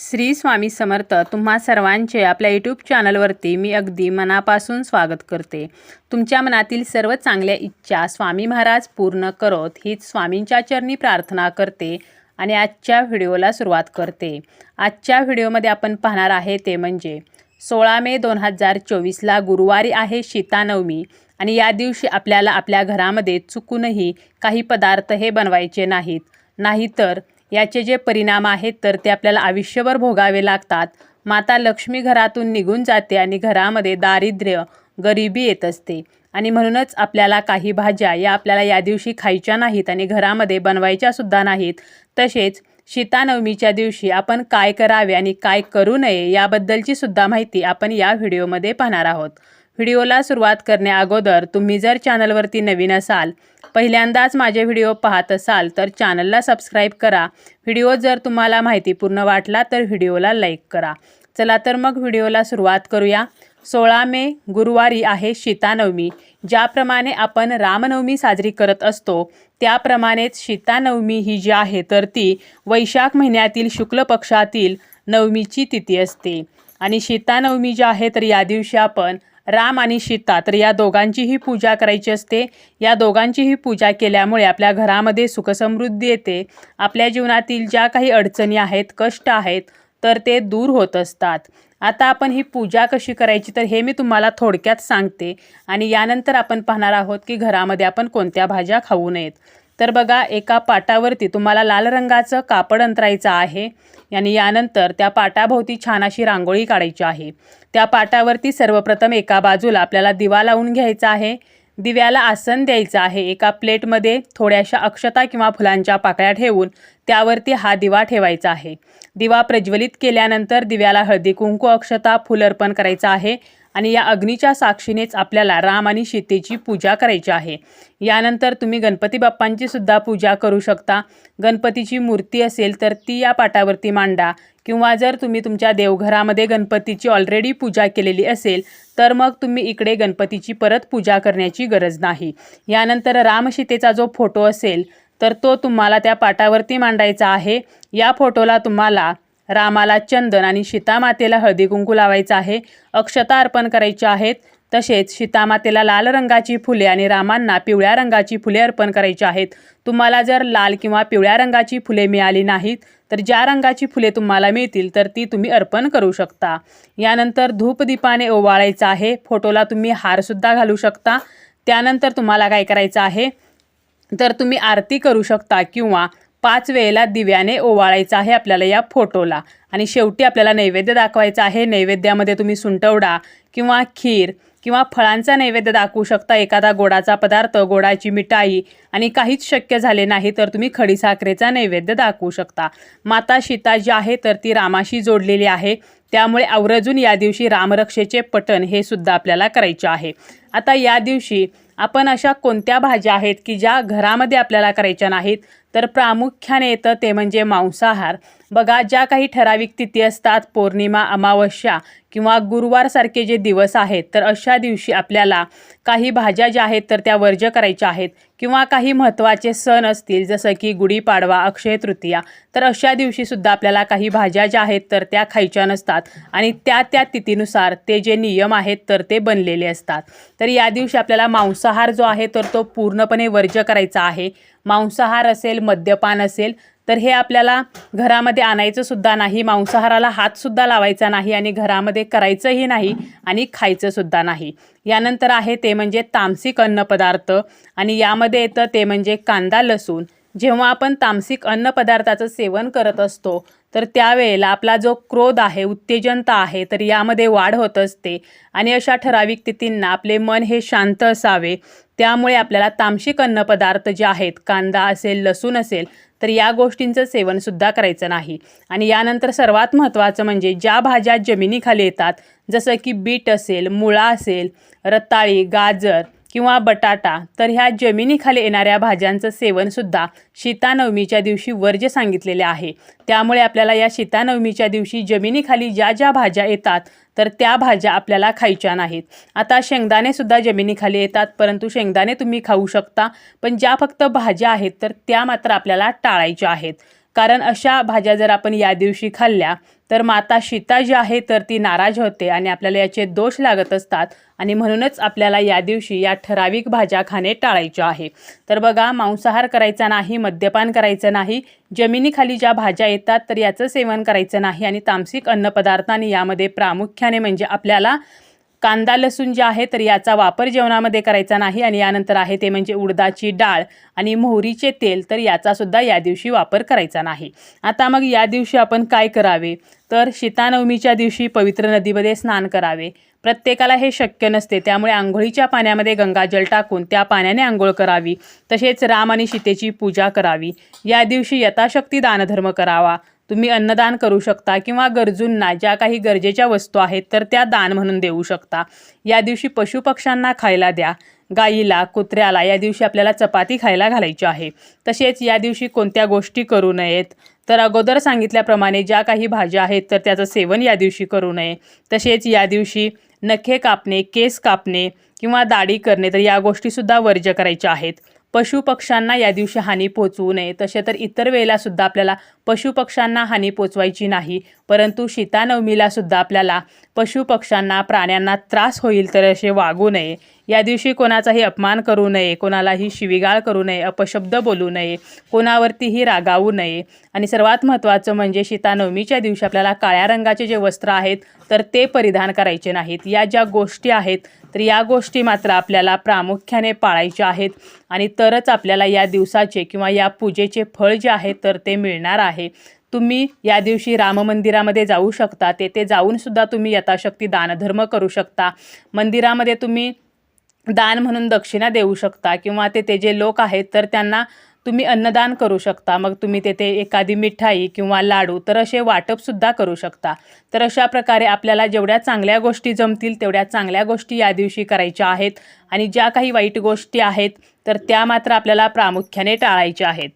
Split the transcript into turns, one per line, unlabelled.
श्री स्वामी समर्थ तुम्हा सर्वांचे आपल्या यूट्यूब चॅनलवरती मी अगदी मनापासून स्वागत करते. तुमच्या मनातील सर्व चांगल्या इच्छा स्वामी महाराज पूर्ण करत हीच स्वामींच्या चरणी प्रार्थना करते आणि आजच्या व्हिडिओला सुरुवात करते. आजच्या व्हिडिओमध्ये आपण पाहणार आहे ते म्हणजे सोळा मे दोन हजार चोवीसला गुरुवारी आहे शीतानवमी आणि या दिवशी आपल्याला आपल्या घरामध्ये चुकूनही काही पदार्थ हे बनवायचे नाहीत. नाहीतर याचे जे परिणाम आहेत तर ते आपल्याला आयुष्यभर भोगावे लागतात. माता लक्ष्मी घरातून निघून जाते आणि घरामध्ये दारिद्र्य गरिबी येत असते. आणि म्हणूनच आपल्याला काही भाज्या या आपल्याला या दिवशी खायच्या नाहीत आणि घरामध्ये बनवायच्या सुद्धा नाहीत. तसेच शीतानवमीच्या दिवशी आपण काय करावे आणि काय करू नये याबद्दलची सुद्धा माहिती आपण या व्हिडिओमध्ये पाहणार आहोत. व्हिडिओला सुरुवात करण्याअगोदर तुम्ही जर चॅनलवरती नवीन असाल पहिल्यांदाच माझे व्हिडिओ पाहत असाल तर चॅनलला सबस्क्राईब करा. व्हिडिओ जर तुम्हाला माहितीपूर्ण वाटला तर व्हिडिओला लाईक करा. चला तर मग व्हिडिओला सुरुवात करूया. सोळा मे गुरुवारी आहे शीतानवमी. ज्याप्रमाणे आपण रामनवमी साजरी करत असतो त्याप्रमाणेच शीतानवमी ही जी आहे तर ती वैशाख महिन्यातील शुक्ल पक्षातील नवमीची तिथी असते. आणि शीतानवमी जी आहे तर या दिवशी आपण राम आणि सीता. तर या दोघांचीही पूजा करायची असते. या दोघांचीही पूजा केल्यामुळे आपल्या घरामध्ये सुखसमृद्धी येते. आपल्या जीवनातील ज्या काही अडचणी आहेत कष्ट आहेत तर ते दूर होत असतात. आता आपण ही पूजा कशी करायची तर हे मी तुम्हाला थोडक्यात सांगते. आणि यानंतर आपण पाहणार आहोत की घरामध्ये आपण कोणत्या भाज्या खाऊ नयेत. तर बघा एका पाटावरती तुम्हाला लाल रंगाचं कापड अंतरायचं आहे आणि यानंतर त्या पाटाभोवती छान अशी रांगोळी काढायची आहे. त्या पाटावरती सर्वप्रथम एका बाजूला आपल्याला दिवा लावून घ्यायचा आहे. दिव्याला आसन द्यायचं आहे. एका प्लेटमध्ये थोड्याशा अक्षता किंवा फुलांच्या पाकळ्या ठेवून त्यावरती हा दिवा ठेवायचा आहे. दिवा प्रज्वलित केल्यानंतर दिव्याला हळदी कुंकू अक्षता फुल अर्पण करायचं आहे. आणि या अग्नीच्या साक्षीनेच आपल्याला राम आणि सीतेची पूजा करायची आहे. यानंतर तुम्ही गणपती बाप्पांची सुद्धा पूजा करू शकता. गणपतीची मूर्ती असेल तर ती या पाटावरती मांडा. किंवा जर तुम्ही तुमच्या देवघरामध्ये गणपतीची ऑलरेडी पूजा केलेली असेल तर मग तुम्ही इकडे गणपतीची परत पूजा करण्याची गरज नाही. यानंतर रामसीतेचा जो फोटो असेल तर तो तुम्हाला त्या पाटावरती मांडायचा आहे. या फोटोला तुम्हाला रामाला चंदन आणि सीतामातेला हळदी कुंकू लावायचं आहे अक्षता अर्पण करायची आहेत. तसेच सीतामातेला लाल रंगाची फुले आणि रामांना पिवळ्या रंगाची फुले अर्पण करायची आहेत. तुम्हाला जर लाल किंवा पिवळ्या रंगाची फुले मिळाली नाहीत तर ज्या रंगाची फुले तुम्हाला मिळतील तर ती तुम्ही अर्पण करू शकता. यानंतर धूपदीपाने ओवाळायचं आहे. फोटोला तुम्ही हारसुद्धा घालू शकता. त्यानंतर तुम्हाला काय करायचं आहे? तर तुम्ही आरती करू शकता किंवा पाच वेळेला दिव्याने ओवाळायचं आहे आपल्याला या फोटोला. आणि शेवटी आपल्याला नैवेद्य दाखवायचा आहे. नैवेद्यामध्ये तुम्ही सुंटवडा किंवा खीर किंवा फळांचा नैवेद्य दाखवू शकता. एखादा गोडाचा पदार्थ गोडाची मिठाई आणि काहीच शक्य झाले नाही तर तुम्ही खडीसाखरेचा नैवेद्य दाखवू शकता. माता सीता जी आहे तर ती रामाशी जोडलेली आहे. त्यामुळे आवर्जून या दिवशी रामरक्षेचे पठण हे सुद्धा आपल्याला करायचे आहे. आता या दिवशी आपण अशा कोणत्या भाज्या आहेत की ज्या घरामध्ये आपल्याला करायच्या नाहीत? तर प्रामुख्याने येतं ते म्हणजे मांसाहार. बघा ज्या काही ठराविक तिथी असतात पौर्णिमा अमावस्या किंवा गुरुवारसारखे जे दिवस आहेत तर अशा दिवशी आपल्याला काही भाज्या ज्या आहेत तर त्या वर्ज्य करायच्या आहेत किंवा काही महत्त्वाचे सण असतील जसं की गुढीपाडवा अक्षय तृतीया तर अशा दिवशीसुद्धा आपल्याला काही भाज्या ज्या आहेत तर त्या खायच्या नसतात आणि त्या त्या तिथीनुसार ते जे नियम आहेत तर ते बनलेले असतात. तर या दिवशी आपल्याला मांसाहार जो आहे तर तो पूर्णपणे वर्ज्य करायचा आहे. मांसाहार असेल मद्यपान असेल तर हे आपल्याला घरामध्ये आणायचं सुद्धा नाही मांसाहाराला हातसुद्धा लावायचा नाही आणि घरामध्ये करायचंही नाही आणि खायचंसुद्धा नाही. यानंतर आहे ते म्हणजे तामसिक अन्नपदार्थ आणि यामध्ये येतं ते म्हणजे कांदा लसूण. जेव्हा आपण तामसिक अन्नपदार्थाचं सेवन करत असतो तर त्यावेळेला आपला जो क्रोध आहे उत्तेजनता आहे तर यामध्ये वाढ होत असते. आणि अशा ठराविक तिथींना आपले मन हे शांत असावे. त्यामुळे आपल्याला तामसिक अन्नपदार्थ जे आहेत कांदा असेल लसूण असेल तर या गोष्टींचं सेवनसुद्धा करायचं नाही. आणि यानंतर सर्वात महत्त्वाचं म्हणजे ज्या भाज्या जमिनीखाली येतात जसं की बीट असेल मुळा असेल रताळी गाजर किंवा बटाटा तर ह्या जमिनीखाली येणाऱ्या भाज्यांचं सेवनसुद्धा शीतानवमीच्या दिवशी वर्ज्य सांगितलेले आहे. त्यामुळे आपल्याला या शीतानवमीच्या दिवशी जमिनीखाली ज्या ज्या भाज्या येतात तर त्या भाज्या आपल्याला खायच्या नाहीत. आता शेंगदाणेसुद्धा जमिनीखाली येतात परंतु शेंगदाणे तुम्ही खाऊ शकता पण ज्या फक्त भाज्या आहेत तर त्या मात्र आपल्याला टाळायच्या आहेत. कारण अशा भाज्या जर आपण या दिवशी खाल्ल्या तर माता सीता जी आहे तर ती नाराज होते आणि आपल्याला याचे दोष लागत असतात. आणि म्हणूनच आपल्याला या दिवशी या ठराविक भाज्या खाणे टाळायचे आहे. तर बघा मांसाहार करायचा नाही मद्यपान करायचं नाही जमिनीखाली ज्या भाज्या येतात तर याचं सेवन करायचं नाही आणि तामसिक अन्नपदार्थांनी यामध्ये प्रामुख्याने म्हणजे आपल्याला कांदा लसूण जे आहे तर याचा वापर जेवणामध्ये करायचा नाही. आणि यानंतर आहे ते म्हणजे उडदाची डाळ आणि मोहरीचे तेल तर याचासुद्धा या दिवशी वापर करायचा नाही. आता मग या दिवशी आपण काय करावे? तर शीतानवमीच्या दिवशी पवित्र नदीमध्ये स्नान करावे. प्रत्येकाला हे शक्य नसते. त्यामुळे आंघोळीच्या पाण्यामध्ये गंगाजल टाकून त्या पाण्याने आंघोळ करावी. तसेच राम आणि सीतेची पूजा करावी. या दिवशी यथाशक्ती दानधर्म करावा. तुम्ही अन्नदान करू शकता किंवा गरजूंना ज्या काही गरजेच्या वस्तू आहेत तर त्या दान म्हणून देऊ शकता. या दिवशी पशुपक्ष्यांना खायला द्या. गाईला कुत्र्याला या दिवशी आपल्याला चपाती खायला घालायची आहे. तसेच या दिवशी कोणत्या गोष्टी करू नयेत. तर अगोदर सांगितल्याप्रमाणे ज्या काही भाज्या आहेत तर त्याचं सेवन या दिवशी करू नये. तसेच या दिवशी नखे कापणे केस कापणे किंवा दाढी करणे तर या गोष्टीसुद्धा वर्ज्य करायच्या आहेत. पशुपक्ष्यांना या दिवशी हानी पोचवू नये. तसे तर इतर वेळेला सुद्धा आपल्याला पशुपक्ष्यांना हानी पोचवायची नाही. परंतु शीतानवमीला सुद्धा आपल्याला पशुपक्ष्यांना प्राण्यांना त्रास होईल तर असे वागू नये. या दिवशी कोणाचाही अपमान करू नये कोणालाही शिवीगाळ करू नये अपशब्द बोलू नये कोणावरतीही रागावू नये. आणि सर्वात महत्त्वाचं म्हणजे शीतानवमीच्या दिवशी आपल्याला काळ्या रंगाचे जे वस्त्र आहेत तर ते परिधान करायचे नाहीत. या ज्या गोष्टी आहेत तर या गोष्टी मात्र आपल्याला प्रामुख्याने पाळायच्या आहेत. आणि तरच आपल्याला या दिवसाचे किंवा या पूजेचे फळ जे आहे तर ते मिळणार आहे. तुम्ही या दिवशी राम मंदिरामध्ये जाऊ शकता. तेथे जाऊनसुद्धा तुम्ही यथाशक्ती दानधर्म करू शकता. मंदिरामध्ये तुम्ही दान म्हणून दक्षिणा देऊ शकता किंवा तेथे जे लोक आहेत तर त्यांना तुम्ही अन्नदान करू शकता. मग तुम्ही तेथे एखादी मिठाई किंवा लाडू तर असे वाटपसुद्धा करू शकता. तर अशा प्रकारे आपल्याला जेवढ्या चांगल्या गोष्टी जमतील तेवढ्या चांगल्या गोष्टी या दिवशी करायच्या आहेत. आणि ज्या काही वाईट गोष्टी आहेत तर त्या मात्र आपल्याला प्रामुख्याने टाळायच्या आहेत.